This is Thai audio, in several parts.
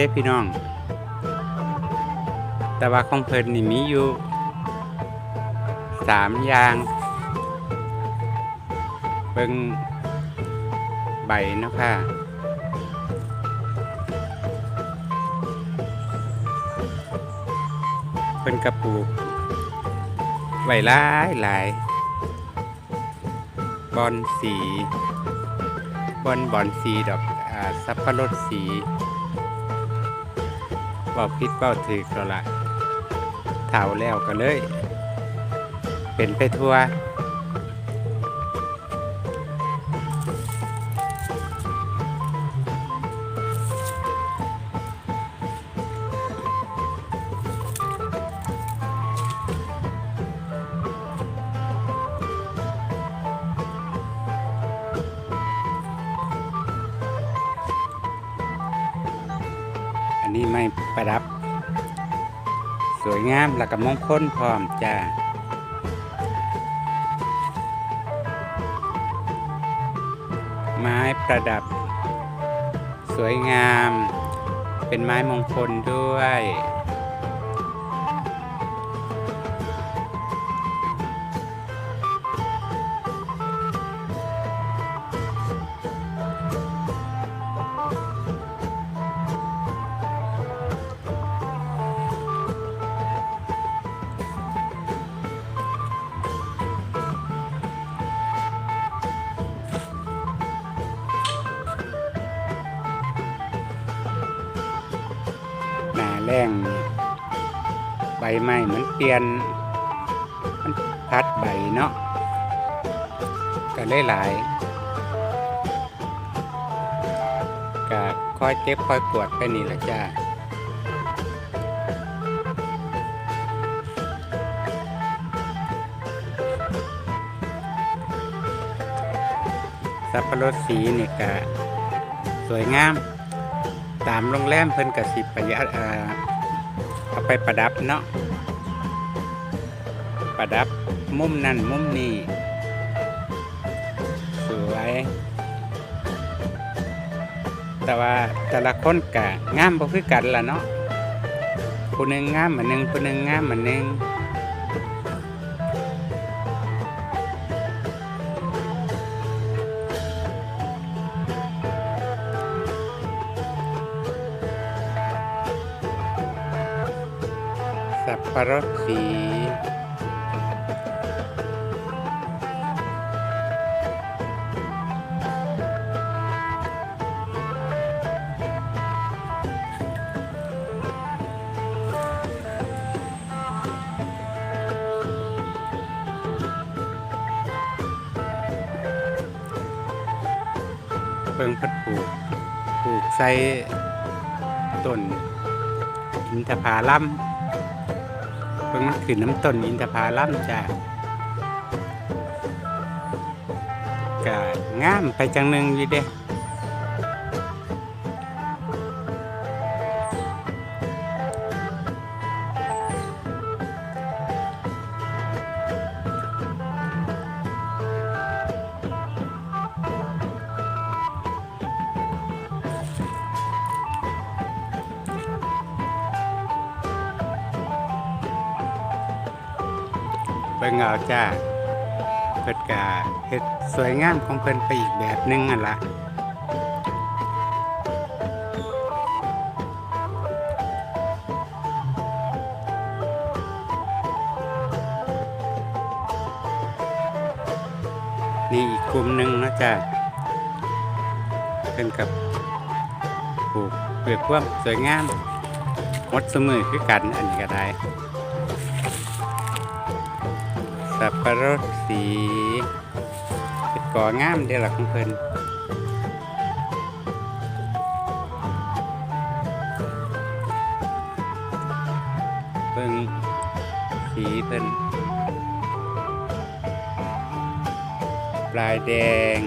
ด้พี่น้อง แต่ว่าของเพิ่นนี่มีอยู่สามอย่างเบิ่งใบนะค่ะเพิ่นกระปูกไว้หลายหลายบอนสีบอนบอนสีดอกอสับปะรดสี ว่าพิษเว่าถือก็ละเท่าแล้วก็เลย เป็นไปทั่ว ประดับ สวยงามและกับมงคลพร้อมจ้าไม้ประดับ สวยงาม เป็นไม้มงคลด้วย แรงนี่ใบไม้เหมือนเปลี่ยนมันพัดใบเนาะก็เลยหลายก็ค่อยเจ็บค่อยปวดไปนี่ละจ้าสับปะรดสีนี่ก็สวยงาม ตามโรงแรมเพิ่นกับสิประหยัดเอาไปประดับเนาะประดับมุมนั่นมุมนี้สวยแต่ว่าแต่ละคนกะงามบ่คือกันล่ะเนาะผู้หนึ่งงามเหมือนหนึ่งผู้หนึ่งงามเหมือนหนึ่ง สับปะรดสี เพิ่งพัดปลูกปลูกใส่ต้นอินทผลัม เพิ่งมันขึ้นน้ำต้นอินทผาลัมจ้ะก็งามไปจังหนึ่งอยู่เด้ เบิ่งเอาจ้าเพิ่นกะเฮ็ดสวยงามของเพิ่นไปอีกแบบหนึงนั่นละนี่อีกกลุ่มหนึ่งนะจ้าเพิ่นกับปลูกเปลือกความสวยงามมดสมือคือกันอันนี้ก็ได้ สับประรดสีเป็นก่องามเดียวละของเพิ่นเบิ่งสีเพิ่นปลายแดง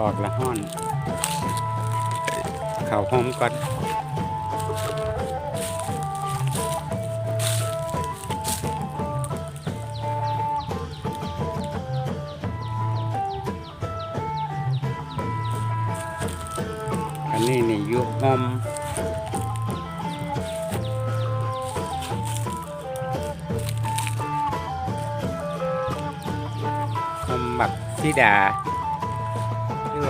ออกละห้อน เข่าหอมก่อนอันนี้นี่ยุหอมหอมบักซิดา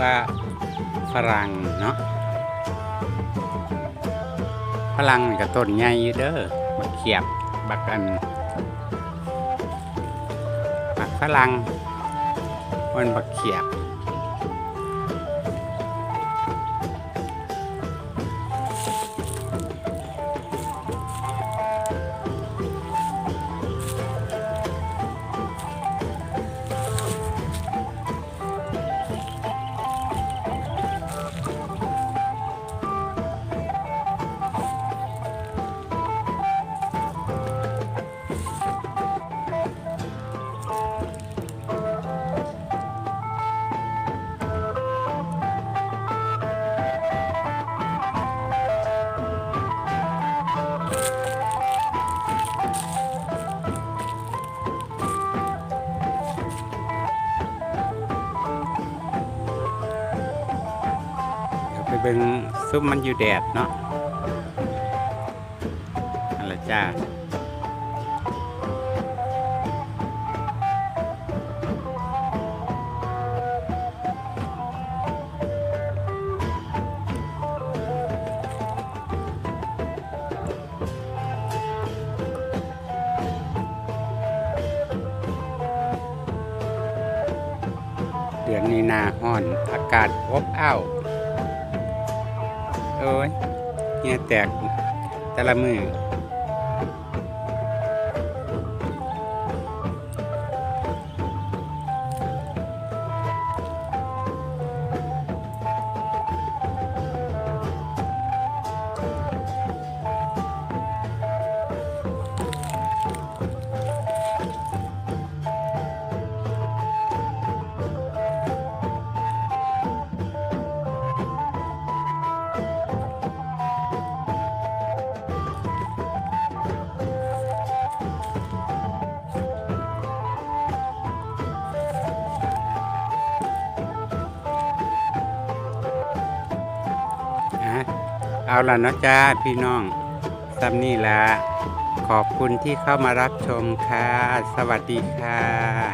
ว่าฝรั่งเนาะฝรั่งกับต้นใหญ่อยู่เด้อบักเขียบบักอันบักฝรั่งมันบักเขียบ บิ่งซุ้มมันอยู่แดดเนาะอะไรจ้าเดือนนี้นาห้อน อากาศอบอ้าว อ้ยเงี้ยแตกแต่ละมือ เอาล่ะนาะจ้าพี่น้องซ้ำนี่ละขอบคุณที่เข้ามารับชมค่ะ สวัสดีค่ะ